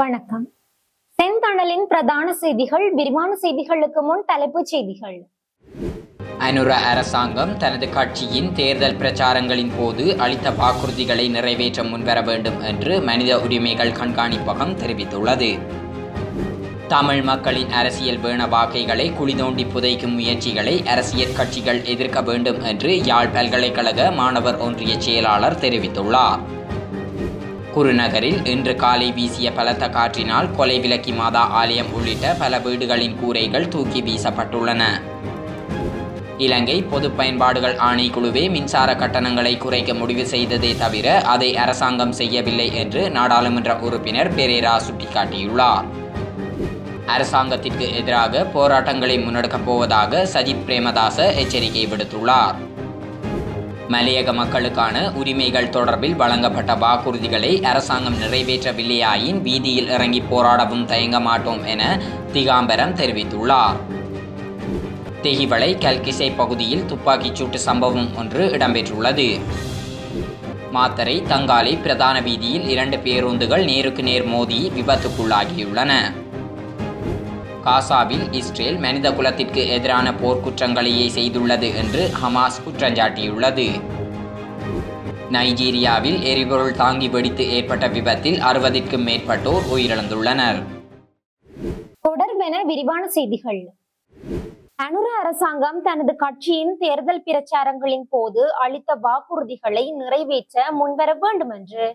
வணக்கம். செந்தணலின் பிரதான செய்திகள் விரிவான செய்திகளுக்கு முன் தலைப்புச் செய்திகள். அனுர அரசாங்கம் தனது கட்சியின் தேர்தல் பிரச்சாரங்களின் போது அளித்த வாக்குறுதிகளை நிறைவேற்ற முன்வர வேண்டும் என்று மனித உரிமைகள் கண்காணிப்பகம் தெரிவித்துள்ளது. தமிழ் மக்களின் அரசியல் வேண வாக்கைகளை குளிதோண்டி புதைக்கும் முயற்சிகளை அரசியல் கட்சிகள் எதிர்க்க வேண்டும் என்று யாழ் பல்கலைக்கழக மாணவர் ஒன்றிய செயலாளர் தெரிவித்துள்ளார். குருநகரில் இன்று காலை வீசிய பலத்த காற்றினால் கொலை விலக்கி மாதா ஆலயம் உள்ளிட்ட பல வீடுகளின் கூரைகள் தூக்கி வீசப்பட்டுள்ளன. இலங்கை பொது பயன்பாடுகள் ஆணைக்குழுவே மின்சார கட்டணங்களை குறைக்க முடிவு செய்ததே தவிர அதை அரசாங்கம் செய்யவில்லை என்று நாடாளுமன்ற உறுப்பினர் பெரேரா சுட்டிக்காட்டியுள்ளார். அரசாங்கத்திற்கு எதிராக போராட்டங்களை முன்னெடுக்கப் போவதாக சஜித் பிரேமதாச எச்சரிக்கை விடுத்துள்ளார். மலையக மக்களுக்கான உரிமைகள் தொடர்பில் வழங்கப்பட்ட வாக்குறுதிகளை அரசாங்கம் நிறைவேற்றவில்லையாயின் வீதியில் இறங்கி போராடவும் தயங்க மாட்டோம் என திகாம்பரம் தெரிவித்துள்ளார். தெஹிவளை கல்கிசை பகுதியில் துப்பாக்கிச் சூட்டு சம்பவம் ஒன்று இடம்பெற்றுள்ளது. மாத்தரை தங்காலை பிரதான வீதியில் இரண்டு பேருந்துகள் நேருக்கு நேர் மோதி விபத்துக்குள்ளாகியுள்ளன. காசாவில் இஸ்ரேல் மனித குலத்திற்கு எதிரான போர்க்குற்றங்களையே செய்துள்ளது என்று ஹமாஸ் குற்றஞ்சாட்டியுள்ளது நைஜீரியாவில் எரிபொருள் தாங்கி வெடித்து ஏற்பட்ட விபத்தில் அறுபதிற்கும் மேற்பட்டோர் உயிரிழந்துள்ளனர். தொடர்பென விரிவான செய்திகள். அனுர அரசாங்கம் தனது கட்சியின் தேர்தல் பிரச்சாரங்களின் போது அளித்த வாக்குறுதிகளை நிறைவேற்ற முன்வர வேண்டும் என்று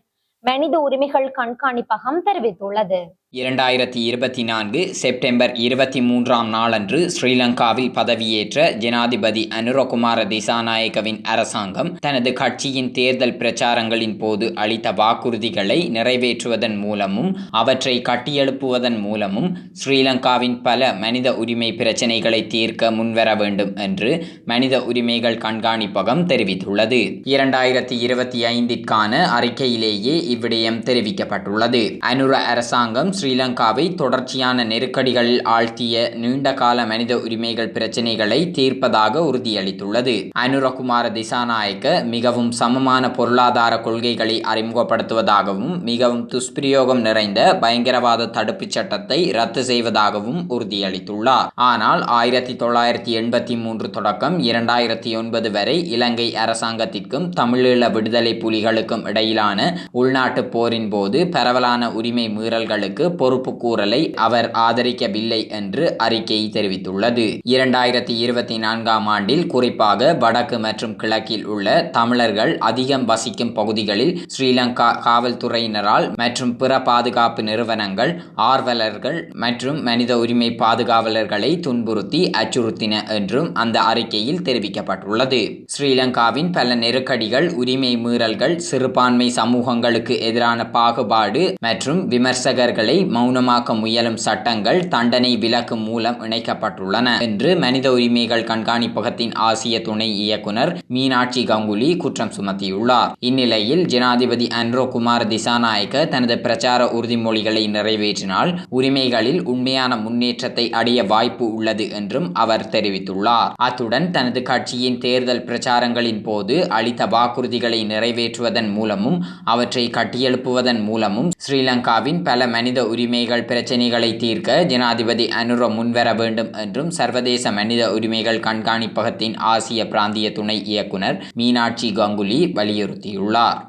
மனித உரிமைகள் கண்காணிப்பகம் தெரிவித்துள்ளது. இரண்டாயிரத்தி இருபத்தி நான்கு செப்டம்பர் இருபத்தி மூன்றாம் நாளன்று ஸ்ரீலங்காவில் பதவியேற்ற ஜனாதிபதி அனுரகுமார திசாநாயகவின் அரசாங்கம் தனது கட்சியின் தேர்தல் பிரச்சாரங்களின் போது அளித்த வாக்குறுதிகளை நிறைவேற்றுவதன் மூலமும் அவற்றை கட்டியெழுப்புவதன் மூலமும் ஸ்ரீலங்காவின் பல மனித உரிமை பிரச்சினைகளை தீர்க்க முன்வர வேண்டும் என்று மனித உரிமைகள் கண்காணிப்பகம் தெரிவித்துள்ளது. இரண்டாயிரத்தி இருபத்தி ஐந்திற்கான அறிக்கையிலேயே இவ்விடயம் தெரிவிக்கப்பட்டுள்ளது. அனுர அரசாங்கம் ஸ்ரீலங்காவை தொடர்ச்சியான நெருக்கடிகளில் ஆழ்த்திய நீண்டகால மனித உரிமைகள் பிரச்சினைகளை தீர்ப்பதாக உறுதியளித்துள்ளது. அனுரகுமார திசாநாயக்க மிகவும் சமமான பொருளாதார கொள்கைகளை அறிமுகப்படுத்துவதாகவும் மிகவும் துஷ்பிரயோகம் நிறைந்த பயங்கரவாத தடுப்புச் சட்டத்தை ரத்து செய்வதாகவும் உறுதியளித்துள்ளார். ஆனால் ஆயிரத்தி தொள்ளாயிரத்தி எண்பத்தி மூன்று தொடக்கம் இரண்டாயிரத்தி ஒன்பது வரை இலங்கை அரசாங்கத்திற்கும் தமிழீழ விடுதலை புலிகளுக்கும் இடையிலான உள்நாட்டு போரின் போது பரவலான உரிமை மீறல்களுக்கு பொறுப்பு கூறலை அவர் ஆதரிக்கவில்லை என்று அறிக்கை தெரிவித்துள்ளது. இரண்டாயிரத்தி இருபத்தி நான்காம் ஆண்டில் குறிப்பாக வடக்கு மற்றும் கிழக்கில் உள்ள தமிழர்கள் அதிகம் வசிக்கும் பகுதிகளில் ஸ்ரீலங்கா காவல்துறையினரால் மற்றும் பிற பாதுகாப்பு நிறுவனங்கள் ஆர்வலர்கள் மற்றும் மனித உரிமை பாதுகாவலர்களை துன்புறுத்தி அச்சுறுத்தின என்றும் அந்த அறிக்கையில் தெரிவிக்கப்பட்டுள்ளது. ஸ்ரீலங்காவின் பல நெருக்கடிகள் உரிமை மீறல்கள் சிறுபான்மை சமூகங்களுக்கு எதிரான பாகுபாடு மற்றும் விமர்சகர்களை மௌனமாக்க முயலும் சட்டங்கள் தண்டனை விலக்கு மூலம் இணைக்கப்பட்டுள்ளன என்று மனித உரிமைகள் கண்காணிப்பகத்தின் ஆசிய துணை இயக்குனர் மீனாட்சி கங்குலி குற்றம் சுமத்தியுள்ளார். இந்நிலையில் ஜனாதிபதி அன்ரோ குமார் திசாநாயக்க தனது பிரச்சார உறுதிமொழிகளை நிறைவேற்றினால் உரிமைகளில் உண்மையான முன்னேற்றத்தை அடைய வாய்ப்பு உள்ளது என்றும் அவர் தெரிவித்துள்ளார். அத்துடன் தனது கட்சியின் தேர்தல் பிரச்சாரங்களின் போது அளித்த வாக்குறுதிகளை நிறைவேற்றுவதன் மூலமும் அவற்றை கட்டியெழுப்புவதன் மூலமும் ஸ்ரீலங்காவின் பல மனித உரிமைகள் பிரச்சினைகளை தீர்க்க ஜனாதிபதி அனுர முன்வர வேண்டும் என்றும் சர்வதேச மனித உரிமைகள் கண்காணிப்பகத்தின் ஆசிய பிராந்திய துணை இயக்குனர் மீனாட்சி கங்குலி வலியுறுத்தியுள்ளார்.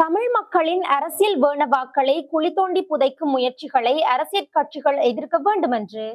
தமிழ் மக்களின் அரசியல் வேணவாக்களை குழி தோண்டி புதைக்கும் முயற்சிகளை அரசியல் கட்சிகள் எதிர்க்க வேண்டும் என்று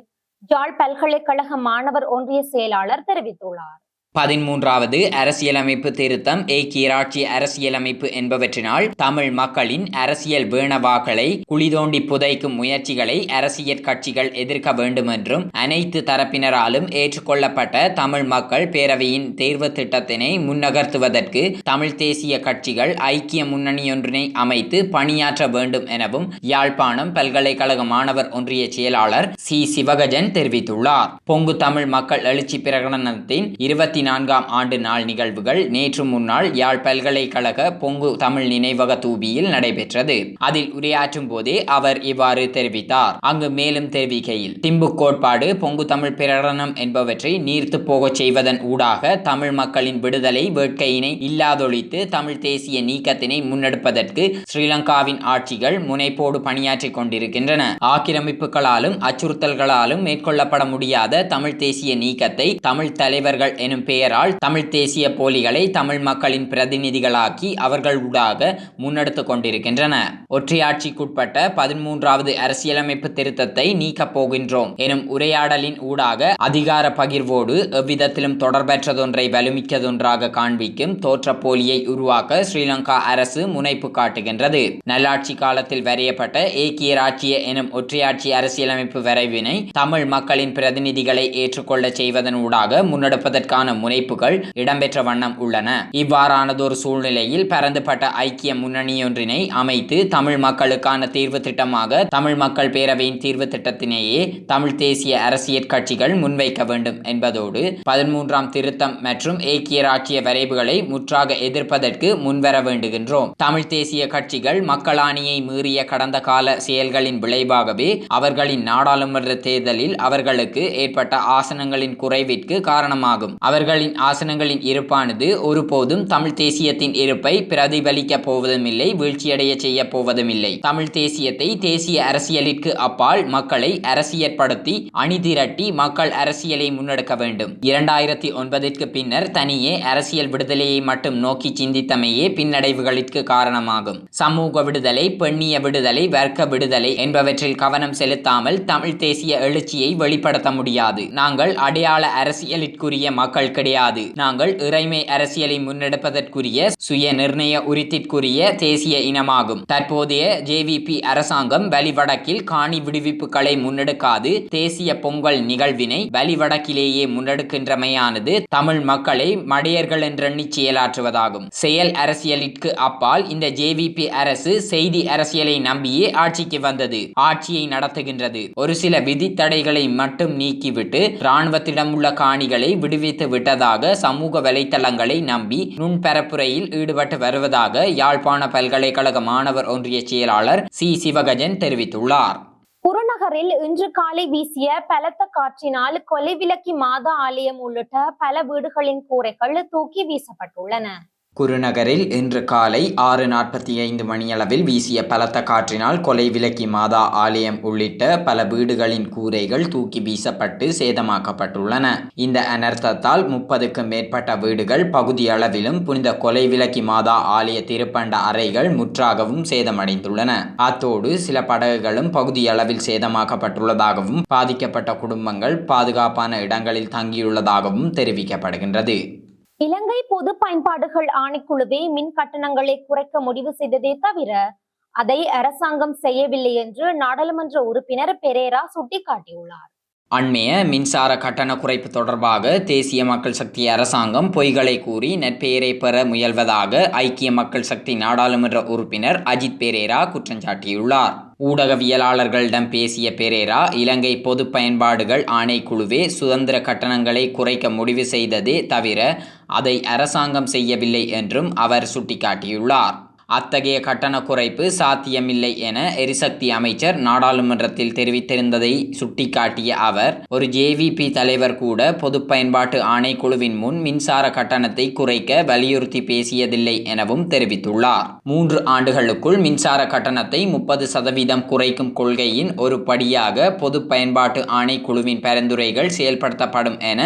யாழ் பல்கலைக்கழக மாணவர் ஒன்றிய செயலாளர் தெரிவித்துள்ளார். பதிமூன்றாவது அரசியலமைப்பு திருத்தம். ஏக்கியராட்சி அரசியலமைப்பு என்பவற்றினால் தமிழ் மக்களின் அரசியல் வேணவாக்களை குளிதோண்டி புதைக்கும் முயற்சிகளை அரசியல் கட்சிகள் எதிர்க்க வேண்டும் என்றும் அனைத்து தரப்பினராலும் ஏற்றுக்கொள்ளப்பட்ட தமிழ் மக்கள் பேரவையின் தேர்வு திட்டத்தினை முன்னகர்த்துவதற்கு தமிழ் தேசிய கட்சிகள் ஐக்கிய முன்னணியொன்றினை அமைத்து பணியாற்ற வேண்டும் எனவும் யாழ்ப்பாணம் பல்கலைக்கழக மாணவர் ஒன்றிய செயலாளர் சி. சிவகஜன் தெரிவித்துள்ளார். பொங்கு தமிழ் மக்கள் எழுச்சி பிரகடனத்தின் இருபத்தி இருபத்தி நான்காம் ஆண்டு நாள் நிகழ்வுகள் நேற்று முன்னாள் யாழ் பல்கலைக்கழக பொங்கு தமிழ் நினைவக தூபியில் நடைபெற்றது. அதில் உரையாற்றும் போதே அவர் இவ்வாறு தெரிவித்தார். அங்கு மேலும் தெரிவிக்கையில் திம்பு கோட்பாடு பொங்கு தமிழ் பிரகடனம் என்பவற்றை நீர்த்து போகச் செய்வதன் ஊடாக தமிழ் மக்களின் விடுதலை வேட்கையினை இல்லாதொழித்து தமிழ் தேசிய நீக்கத்தினை முன்னெடுப்பதற்கு ஸ்ரீலங்காவின் ஆட்சிகள் முனைப்போடு பணியாற்றிக் கொண்டிருக்கின்றன. ஆக்கிரமிப்புகளாலும் அச்சுறுத்தல்களாலும் மேற்கொள்ளப்பட முடியாத தமிழ் தேசிய நீக்கத்தை தமிழ் தலைவர்கள் எனும் பெயரால் தமிழ் தேசிய போலிகளை தமிழ் மக்களின் பிரதிநிதிகளாக்கி அவர்களூடாக முன்னெடுத்து கொண்டிருக்கின்றன. ஒற்றையாட்சிக்குட்பட்ட பதிமூன்றாவது அரசியலமைப்பு திருத்தத்தை நீக்கப் போகின்றோம் எனும் உரையாடலின் ஊடாக அதிகார பகிர்வோடு எவ்விதத்திலும் தொடர்பற்றதொன்றை வலுமிக்கதொன்றாக காண்பிக்கும் தோற்ற போலியை உருவாக்க ஸ்ரீலங்கா அரசு முனைப்பு காட்டுகின்றது. நல்லாட்சி காலத்தில் வரையப்பட்ட ஏக்கிய ராச்சிய எனும் ஒற்றையாட்சி அரசியலமைப்பு வரைவினை தமிழ் மக்களின் பிரதிநிதிகளை ஏற்றுக்கொள்ள செய்வதன் ஊடாக முன்னெடுப்பதற்கான முனைப்புகள் இடம்பெற்ற வண்ணம் உள்ளன. இவ்வாறானதொரு சூழ்நிலையில் பரந்துபட்ட ஐக்கிய முன்னணியொன்றினை அமைத்து தமிழ் மக்களுக்கான தீர்வு திட்டமாக தமிழ் மக்கள் பேரவையின் தீர்வு திட்டத்தினையே தமிழ் தேசிய அரசியற் கட்சிகள் முன்வைக்க வேண்டும் என்பதோடு பதிமூன்றாம் திருத்தம் மற்றும் ஏக்கிய ராட்சிய வரைவுகளை முற்றாக எதிர்ப்பதற்கு முன்வர வேண்டுகின்றோம். தமிழ் தேசிய கட்சிகள் மக்களாணியை மீறிய கடந்த கால செயல்களின் விளைவாகவே அவர்களின் நாடாளுமன்ற தேர்தலில் அவர்களுக்கு ஏற்பட்ட ஆசனங்களின் குறைவிற்கு காரணமாகும். அவர்கள் அவர்களின் ஆசனங்களின் இருப்பானது ஒருபோதும் தமிழ் தேசியத்தின் இருப்பை பிரதிபலிக்க போவதுமில்லை வீழ்ச்சியடைய செய்ய போவதுமில்லை. தமிழ் தேசியத்தை தேசிய அரசியலிற்கு அப்பால் மக்களை அரசியற்படுத்தி அணிதிரட்டி மக்கள் அரசியலை முன்னெடுக்க வேண்டும். இரண்டாயிரத்தி ஒன்பதிற்கு பின்னர் தனியே அரசியல் விடுதலையை மட்டும் நோக்கி சிந்தித்தமையே பின்னடைவுகளிற்கு காரணமாகும். சமூக விடுதலை பெண்ணிய விடுதலை வர்க்க விடுதலை என்பவற்றில் கவனம் செலுத்தாமல் தமிழ் தேசிய எழுச்சியை வெளிப்படுத்த முடியாது. நாங்கள் அடையாள அரசியலிற்குரிய மக்கள் கிடையாது. நாங்கள் இறைமை அரசியலை முன்னெடுப்பதற்குரிய சுய நிர்ணய உரித்திற்குரிய தேசிய இனமாகும். தற்போதைய ஜேவிபி அரசாங்கம் வலிவடக்கில் காணி விடுவிப்புகளை முன்னெடுக்காது. தேசிய பொங்கல் நிகழ்வினை வலிவடக்கிலேயே முன்னெடுக்கின்றமையானது தமிழ் மக்களை மடையர்கள் என்றெண்ணி செயலாற்றுவதாகும். செயல் அரசியலிற்கு அப்பால் இந்த ஜேவிபி அரசு செய்தி அரசியலை நம்பியே ஆட்சிக்கு வந்தது ஆட்சியை நடத்துகின்றது. ஒரு சில விதித்தடைகளை மட்டும் நீக்கிவிட்டு இராணுவத்திடம் உள்ள காணிகளை விடுவித்து விட்டதாக சமூக வலைத்தளங்களை நம்பி நுண்பரப்புரையில் ஈடுபட்டு வருவதாக யாழ்ப்பாண பல்கலைக்கழக மாணவர் ஒன்றிய செயலாளர் சி. சிவகஜன் தெரிவித்துள்ளார். புறநகரில் இன்று காலை வீசிய பலத்த காற்றினால் கொலைவிலக்கி மாதா ஆலயம் உள்ளிட்ட பல வீடுகளின் கூரைகள் தூக்கி வீசப்பட்டுள்ளன. குருநகரில் இன்று காலை ஆறு நாற்பத்தி ஐந்து மணியளவில் வீசிய பலத்த காற்றினால் கொலை விலக்கி மாதா ஆலயம் உள்ளிட்ட பல வீடுகளின் கூரைகள் தூக்கி வீசப்பட்டு சேதமாக்கப்பட்டுள்ளன. இந்த அனர்த்தத்தால் முப்பதுக்கும் மேற்பட்ட வீடுகள் பகுதியளவிலும் புனித கொலை விலக்கி மாதா ஆலய திருப்பண்ட அறைகள் முற்றாகவும் சேதமடைந்துள்ளன. அத்தோடு சில படகுகளும் பகுதியளவில் சேதமாக்கப்பட்டுள்ளதாகவும் பாதிக்கப்பட்ட குடும்பங்கள் பாதுகாப்பான இடங்களில் தங்கியுள்ளதாகவும் தெரிவிக்கப்படுகின்றது. இலங்கை பொது பயன்பாடுகள் ஆணைக்குழுவே மின் கட்டணங்களை குறைக்க முடிவு செய்ததே தவிர அதை அரசாங்கம் செய்யவில்லை என்று நாடாளுமன்ற உறுப்பினர் பெரேரா சுட்டிக்காட்டியுள்ளார். அண்மைய மின்சார கட்டண குறைப்பு தொடர்பாக தேசிய மக்கள் சக்தி அரசாங்கம் பொய்களை கூறி நற்பெயரை பெற முயல்வதாக ஐக்கிய மக்கள் சக்தி நாடாளுமன்ற உறுப்பினர் அஜித் பெரேரா குற்றஞ்சாட்டியுள்ளார் ஊடகவியலாளர்களிடம் பேசிய பெரேரா இலங்கை பொது பயன்பாடுகள் ஆணைக்குழுவே சுதந்திர கட்டணங்களை குறைக்க முடிவு செய்ததே தவிர அதை அரசாங்கம் செய்யவில்லை என்றும் அவர் சுட்டிக்காட்டியுள்ளார். அத்தகைய கட்டண குறைப்பு சாத்தியமில்லை என எரிசக்தி அமைச்சர் நாடாளுமன்றத்தில் தெரிவித்திருந்ததை சுட்டிக்காட்டிய அவர் ஒரு ஜேவிபி தலைவர் கூட பொது பயன்பாட்டு ஆணைக்குழுவின் முன் மின்சார கட்டணத்தை குறைக்க வலியுறுத்தி பேசியதில்லை எனவும் தெரிவித்துள்ளார். மூன்று ஆண்டுகளுக்குள் மின்சார கட்டணத்தை முப்பது சதவீதம் குறைக்கும் கொள்கையின் ஒரு படியாக பொது பயன்பாட்டு ஆணைக்குழுவின் பரிந்துரைகள் செயல்படுத்தப்படும் என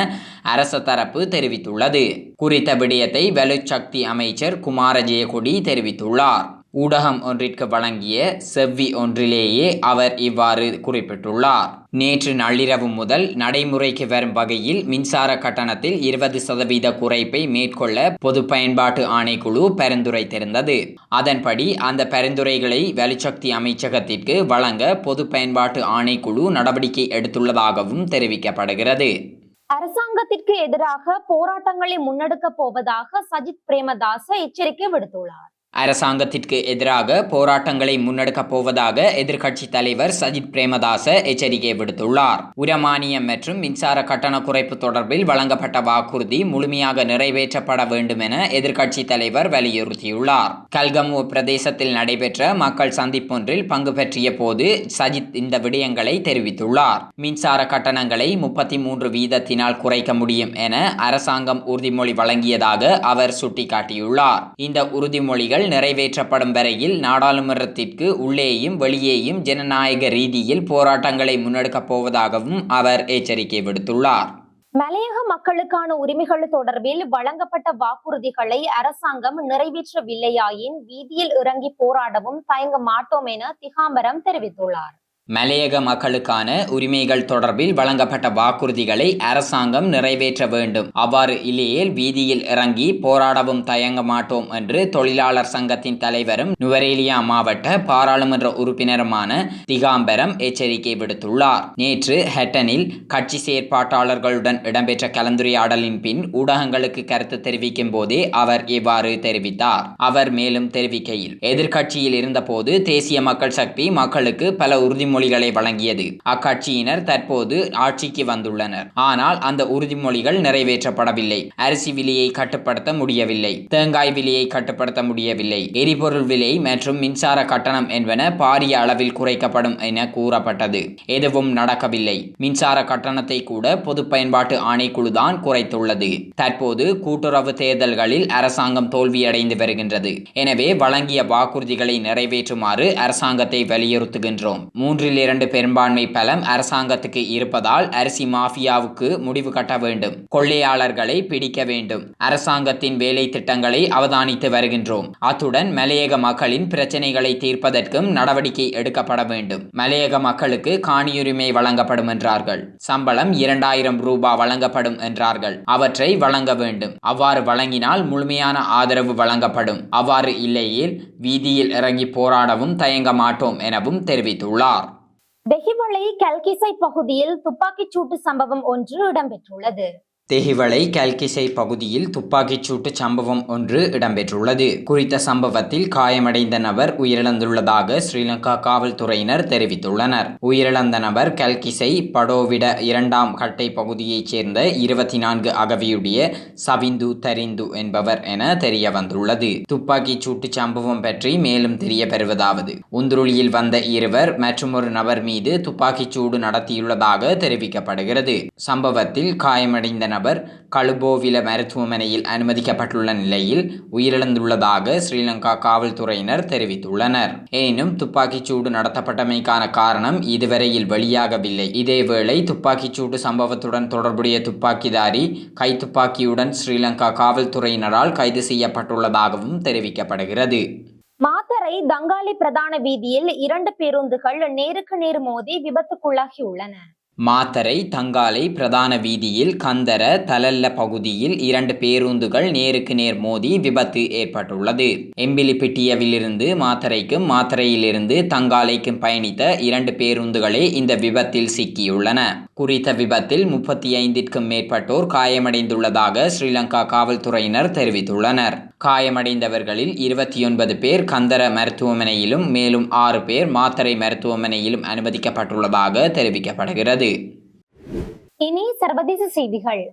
அரச தரப்பு தெரிவித்துள்ளது. குறித்த விடயத்தை வலுச்சக்தி அமைச்சர் குமாரஜெயக்குடி தெரிவித்துள்ளார். ஊடகம் ஒன்றிற்கு வழங்கிய செவ்வி ஒன்றிலேயே அவர் இவ்வாறு குறிப்பிட்டுள்ளார். நேற்று நள்ளிரவு முதல் நடைமுறைக்கு வரும் வகையில் மின்சார கட்டணத்தில் இருபது சதவீத குறைப்பை மேற்கொள்ள பொது பயன்பாட்டு ஆணைக்குழு பரிந்துரைத்திருந்தது. அதன்படி அந்த பரிந்துரைகளை வலுசக்தி அமைச்சகத்திற்கு வழங்க பொது பயன்பாட்டு ஆணைக்குழு நடவடிக்கை எடுத்துள்ளதாகவும் தெரிவிக்கப்படுகிறது. அரசாங்கத்திற்கு எதிராக போராட்டங்களை முன்னெடுக்க போவதாக சஜித் பிரேமதாச எச்சரிக்கை விடுத்துள்ளார். அரசாங்கத்திற்கு எதிராக போராட்டங்களை முன்னெடுக்கப் போவதாக எதிர்க்கட்சி தலைவர் சஜித் பிரேமதாச எச்சரிக்கை விடுத்துள்ளார். உரமானியம் மற்றும் மின்சார கட்டண குறைப்பு தொடர்பில் வழங்கப்பட்ட வாக்குறுதி முழுமையாக நிறைவேற்றப்பட வேண்டும் என எதிர்க்கட்சி தலைவர் வலியுறுத்தியுள்ளார். கல்கமு பிரதேசத்தில் நடைபெற்ற மக்கள் சந்திப்பொன்றில் பங்கு பெற்றிய போது சஜித் இந்த விடயங்களை தெரிவித்துள்ளார். மின்சார கட்டணங்களை முப்பத்தி மூன்று வீதத்தினால் குறைக்க முடியும் என அரசாங்கம் உறுதிமொழி வழங்கியதாக அவர் சுட்டிக்காட்டியுள்ளார். இந்த உறுதிமொழிகள் நிறைவேற்றப்படும் வரையில் நாடாளுமன்றத்திற்கு உள்ளேயும் வெளியேயும் ஜனநாயக ரீதியில் போராட்டங்களை முன்னெடுக்கப் போவதாகவும் அவர் எச்சரிக்கை விடுத்துள்ளார். மலையக மக்களுக்கான உரிமைகள் தொடர்பில் வழங்கப்பட்ட வாக்குறுதிகளை அரசாங்கம் நிறைவேற்றவில்லையாயின் வீதியில் இறங்கி போராடவும் தயங்க மாட்டோம் என திகாம்பரம் தெரிவித்துள்ளார். மலையக மக்களுக்கான உரிமைகள் தொடர்பில் வழங்கப்பட்ட வாக்குறுதிகளை அரசாங்கம் நிறைவேற்ற வேண்டும். அவ்வாறு இல்லையேல் வீதியில் இறங்கி போராடவும் தயங்க மாட்டோம் என்று தொழிலாளர் சங்கத்தின் தலைவரும் நுவரேலியா மாவட்ட பாராளுமன்ற உறுப்பினருமான திகாம்பரம் எச்சரிக்கை விடுத்துள்ளார். நேற்று ஹெட்டனில் கட்சி செயற்பாட்டாளர்களுடன் இடம்பெற்ற கலந்துரையாடலின் பின் ஊடகங்களுக்கு கருத்து தெரிவிக்கும் போதே அவர் இவ்வாறு தெரிவித்தார். அவர் மேலும் தெரிவிக்கையில் எதிர்க்கட்சியில் இருந்தபோது தேசிய மக்கள் சக்தி மக்களுக்கு பல உறுதிமொழிகளை வழங்கியது. அக்கட்சியினர் தற்போது ஆட்சிக்கு வந்துள்ளனர். ஆனால் அந்த உறுதிமொழிகள் நிறைவேற்றப்படவில்லை. அரிசி விலையை கட்டுப்படுத்த முடியவில்லை. தேங்காய் விலையை கட்டுப்படுத்த முடியவில்லை. எரிபொருள் விலை மற்றும் மின்சார கட்டணம் என்பன பாரிய அளவில் குறைக்கப்படும் என கூறப்பட்டது. எதுவும் நடக்கவில்லை. மின்சார கட்டணத்தை கூட பொது பயன்பாட்டு ஆணைக்குழுதான் குறைத்துள்ளது. தற்போது கூட்டுறவு தேர்தல்களில் அரசாங்கம் தோல்வியடைந்து வருகின்றது. எனவே வழங்கிய வாக்குறுதிகளை நிறைவேற்றுமாறு அரசாங்கத்தை வலியுறுத்துகின்றோம். மூன்று மூன்றில் இரண்டு பெரும்பான்மை பலம் அரசாங்கத்துக்கு இருப்பதால் அரிசி மாஃபியாவுக்கு முடிவு கட்ட வேண்டும். கொள்ளையாளர்களை பிடிக்க வேண்டும். அரசாங்கத்தின் வேலை திட்டங்களை அவதானித்து வருகின்றோம். அத்துடன் மலையக மக்களின் பிரச்சனைகளை தீர்ப்பதற்கும் நடவடிக்கை எடுக்கப்பட வேண்டும். மலையக மக்களுக்கு காணியுரிமை வழங்கப்படும் என்றார்கள். சம்பளம் இரண்டாயிரம் ரூபாய் வழங்கப்படும் என்றார்கள். அவற்றை வழங்க வேண்டும். அவ்வாறு வழங்கினால் முழுமையான ஆதரவு வழங்கப்படும். அவ்வாறு இல்லையில் வீதியில் இறங்கி போராடவும் தயங்க மாட்டோம் எனவும் தெரிவித்துள்ளார். டெஹிவளை கல்கிசை பகுதியில் துப்பாக்கிச் சூட்டு சம்பவம் ஒன்று இடம்பெற்றுள்ளது. தெஹிவளை கல்கிசை பகுதியில் துப்பாக்கிச் சூட்டு சம்பவம் ஒன்று இடம்பெற்றுள்ளது. குறித்த சம்பவத்தில் காயமடைந்த நபர் உயிரிழந்துள்ளதாக ஸ்ரீலங்கா காவல்துறையினர் தெரிவித்துள்ளனர். உயிரிழந்த நபர் கல்கிசை படோவிட இரண்டாம் கட்டை பகுதியைச் சேர்ந்த இருபத்தி நான்கு அகவியுடைய சவிந்து தரிந்து என்பவர் என தெரிய வந்துள்ளது துப்பாக்கிச் சூட்டு சம்பவம் பற்றி மேலும் தெரிய பெறுவதாவது உந்துருளியில் வந்த இருவர் மற்றுமொரு நபர் மீது துப்பாக்கிச் சூடு நடத்தியுள்ளதாக தெரிவிக்கப்படுகிறது. சம்பவத்தில் காயமடைந்த நபர் கழுபோவில மருத்துவமனையில் அனுமதிக்கப்பட்டுள்ள நிலையில் உயிரிழந்துள்ளதாக ஸ்ரீலங்கா காவல்துறையினர் தெரிவித்துள்ளனர். எனினும் துப்பாக்கிச்சூடு நடத்தப்பட்டமைக்கான காரணம் இதுவரையில் வெளியாகவில்லை. இதேவேளை துப்பாக்கிச்சூடு சம்பவத்துடன் தொடர்புடைய துப்பாக்கிதாரி கைத்துப்பாக்கியுடன் ஸ்ரீலங்கா காவல்துறையினரால் கைது செய்யப்பட்டுள்ளதாகவும் தெரிவிக்கப்படுகிறது. மாத்தரை தங்காளி பிரதான வீதியில் இரண்டு பேருந்துகள் நேருக்கு நேர் மோதி விபத்துக்குள்ளாகியுள்ளன. மாத்தரை தங்காலை பிரதான வீதியில் கந்தர தலல்ல பகுதியில் இரண்டு பேருந்துகள் நேருக்கு நேர் மோதி விபத்து ஏற்பட்டுள்ளது. எம்பிலிப்பிட்டியவிலிருந்து மாத்தரைக்கும் மாத்தரையிலிருந்து தங்காலைக்கும் பயணித்த இரண்டு பேருந்துகளே இந்த விபத்தில் சிக்கியுள்ளன. குறித்த விபத்தில் முப்பத்தி ஐந்திற்கும் மேற்பட்டோர் காயமடைந்துள்ளதாக ஸ்ரீலங்கா காவல்துறையினர் தெரிவித்துள்ளனர். காயமடைந்தவர்களில் இருபத்தி ஒன்பது பேர் கந்தர மருத்துவமனையிலும் மேலும் ஆறு பேர் மாத்தரை மருத்துவமனையிலும் அனுமதிக்கப்பட்டுள்ளதாக தெரிவிக்கப்படுகிறது. இனி சர்வதேச செய்திகள்.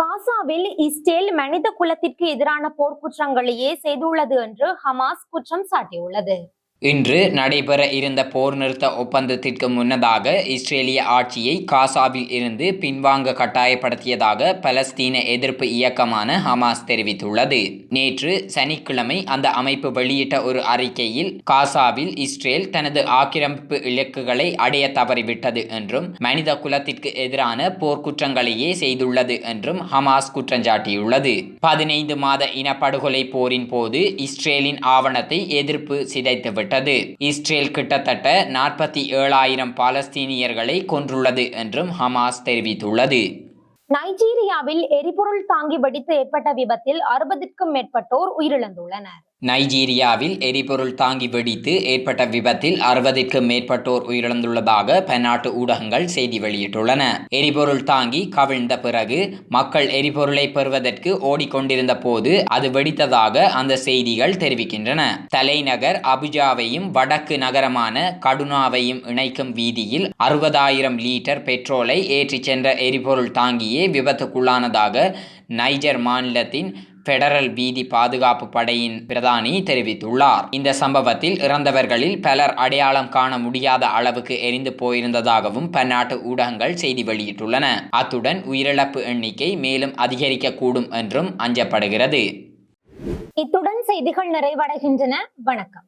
காசாவில் இஸ்ரேல் மனித குலத்திற்கு எதிரான போர்க்குற்றங்களையே செய்துள்ளது என்று ஹமாஸ் குற்றம் சாட்டியுள்ளது. இன்று நடைபெற இருந்த போர் நிறுத்த ஒப்பந்தத்திற்கு முன்னதாக இஸ்ரேலிய ஆட்சியை காசாவில் இருந்து பின்வாங்க கட்டாயப்படுத்தியதாக பலஸ்தீன எதிர்ப்பு இயக்கமான ஹமாஸ் தெரிவித்துள்ளது. நேற்று சனிக்கிழமை அந்த அமைப்பு வெளியிட்ட ஒரு அறிக்கையில் காசாவில் இஸ்ரேல் தனது ஆக்கிரமிப்பு இலக்குகளை அடைய தவறிவிட்டது என்றும் மனித குலத்திற்கு எதிரான போர்க்குற்றங்களையே செய்துள்ளது என்றும் ஹமாஸ் குற்றஞ்சாட்டியுள்ளது. பதினைந்து மாத இனப்படுகொலை போரின் போது இஸ்ரேலின் ஆவணத்தை எதிர்ப்பு சிதைத்துவிட்டது. விட்டது. இஸ்ரேல் கிட்டத்தட்ட நாற்பத்தி ஏழாயிரம் பாலஸ்தீனியர்களை கொன்றுள்ளது என்றும் ஹமாஸ் தெரிவித்துள்ளது. நைஜீரியாவில் எரிபொருள் தாங்கி வெடித்து ஏற்பட்ட விபத்தில் அறுபதுக்கும் மேற்பட்டோர் உயிரிழந்துள்ளனர். நைஜீரியாவில் எரிபொருள் தாங்கி வெடித்து ஏற்பட்ட விபத்தில் அறுபதிற்கும் மேற்பட்டோர் உயிரிழந்துள்ளதாக பன்னாட்டு ஊடகங்கள் செய்தி வெளியிட்டுள்ளன. எரிபொருள் தாங்கி கவிழ்ந்த பிறகு மக்கள் எரிபொருளை பெறுவதற்கு ஓடிக்கொண்டிருந்த போது அது வெடித்ததாக அந்த செய்திகள் தெரிவிக்கின்றன. தலைநகர் அபுஜாவையும் வடக்கு நகரமான கடுனாவையும் இணைக்கும் வீதியில் அறுபதாயிரம் லீட்டர் பெட்ரோலை ஏற்றிச் சென்ற எரிபொருள் தாங்கியே விபத்துக்குள்ளானதாக நைஜர் மாநிலத்தின் பெடரல் வீதி பாதுகாப்பு படையின் பிரதானி தெரிவித்துள்ளார். இந்த சம்பவத்தில் இறந்தவர்களில் பலர் அடையாளம் காண முடியாத அளவுக்கு எரிந்து போயிருந்ததாகவும் பன்னாட்டு ஊடகங்கள் செய்தி வெளியிட்டுள்ளன. அத்துடன் உயிரிழப்பு எண்ணிக்கை மேலும் அதிகரிக்கக்கூடும் என்றும் அஞ்சப்படுகிறது. இத்துடன் செய்திகள் நிறைவடைகின்றன. வணக்கம்.